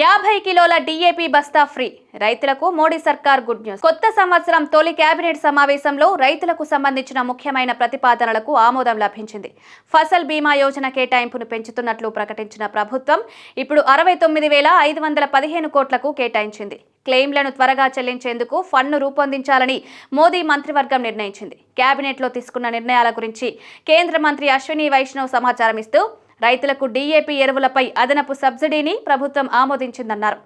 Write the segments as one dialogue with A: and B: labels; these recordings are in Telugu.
A: యాభై కిలోల డిఏపి బస్తా ఫ్రీ. రైతులకు మోడీ సర్కార్ గుడ్ న్యూస్. కొత్త సంవత్సరం తొలి కేబినెట్ సమావేశంలో రైతులకు సంబంధించిన ముఖ్యమైన ప్రతిపాదనలకు ఆమోదం లభించింది. ఫసల్ బీమా యోజన కేటాయింపును పెంచుతున్నట్లు ప్రకటించిన ప్రభుత్వం ఇప్పుడు అరవై తొమ్మిది వేల ఐదు వందల పదిహేను కోట్లకు కేటాయించింది. క్లెయిమ్లను త్వరగా చెల్లించేందుకు ఫండ్ను రూపొందించాలని మోదీ మంత్రివర్గం నిర్ణయించింది. కేబినెట్లో తీసుకున్న నిర్ణయాల గురించి కేంద్ర మంత్రి అశ్విని వైష్ణవ్ సమాచారం ఇస్తూ రైతులకు డీఏపీ ఎరువులపై అదనపు సబ్సిడీని ప్రభుత్వం ఆమోదించిందన్నారు.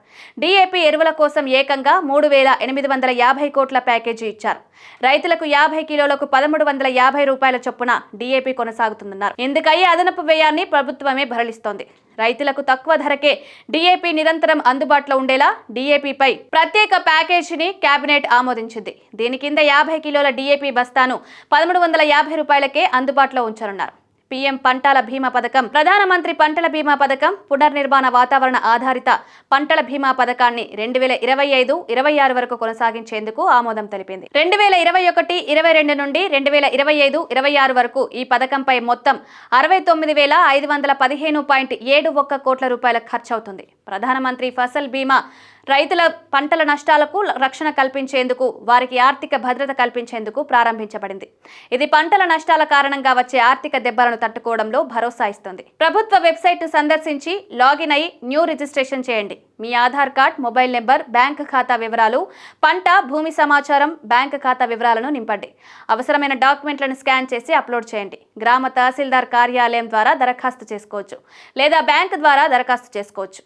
A: డీఏపీ ఎరువుల కోసం ఏకంగా మూడు వేల ఎనిమిది వందల యాభై కోట్ల ప్యాకేజీ ఇచ్చారు. రైతులకు యాభై కిలోలకు పదమూడు వందల యాభై రూపాయల చొప్పున డీఏపీ కొనసాగుతుందన్నారు. ఎందుకయ్యే అదనపు వ్యయాన్ని ప్రభుత్వమే భరలిస్తోంది. రైతులకు తక్కువ ధరకే డీఏపీ నిరంతరం అందుబాటులో ఉండేలా డీఏపీపై ప్రత్యేక ప్యాకేజీని కేబినెట్ ఆమోదించింది. దీని కింద యాభై కిలోల డీఏపీ బస్తాను పదమూడు వందల యాభై రూపాయలకే అందుబాటులో ఉంచనున్నారు. పీఎం పంటల బీమా పథకం ప్రధానమంత్రి పంటల బీమా పథకం పునర్నిర్మాణ వాతావరణ ఆధారిత పంటల బీమా పథకాన్ని రెండు వేల ఇరవై ఐదు ఇరవై ఆరు వరకు కొనసాగించేందుకు ఆమోదం తెలిపింది. రెండు వేల ఇరవై ఒకటి ఇరవై రెండు నుండి రెండు వేల ఇరవై ఐదు ఇరవై ఆరు వరకు ఈ పథకంపై మొత్తం అరవై తొమ్మిది వేల ఐదు వందల పదిహేను పాయింట్ ఏడు ఒక్క కోట్ల రూపాయల ఖర్చవుతుంది. ప్రధానమంత్రి ఫసల్ బీమా రైతుల పంటల నష్టాలకు రక్షణ కల్పించేందుకు వారికి ఆర్థిక భద్రత కల్పించేందుకు ప్రారంభించబడింది. ఇది పంటల నష్టాల కారణంగా వచ్చే ఆర్థిక దెబ్బలను తట్టుకోవడంలో భరోసా ఇస్తుంది. ప్రభుత్వ వెబ్సైట్ను సందర్శించి లాగిన్ అయి న్యూ రిజిస్ట్రేషన్ చేయండి. మీ Aadhaar card mobile number bank ఖాతా వివరాలు పంట భూమి సమాచారం బ్యాంక్ ఖాతా వివరాలను నింపండి. అవసరమైన డాక్యుమెంట్లను స్కాన్ చేసి అప్లోడ్ చేయండి. గ్రామ తహసీల్దార్ కార్యాలయం ద్వారా దరఖాస్తు చేసుకోవచ్చు లేదా బ్యాంక్ ద్వారా దరఖాస్తు చేసుకోవచ్చు.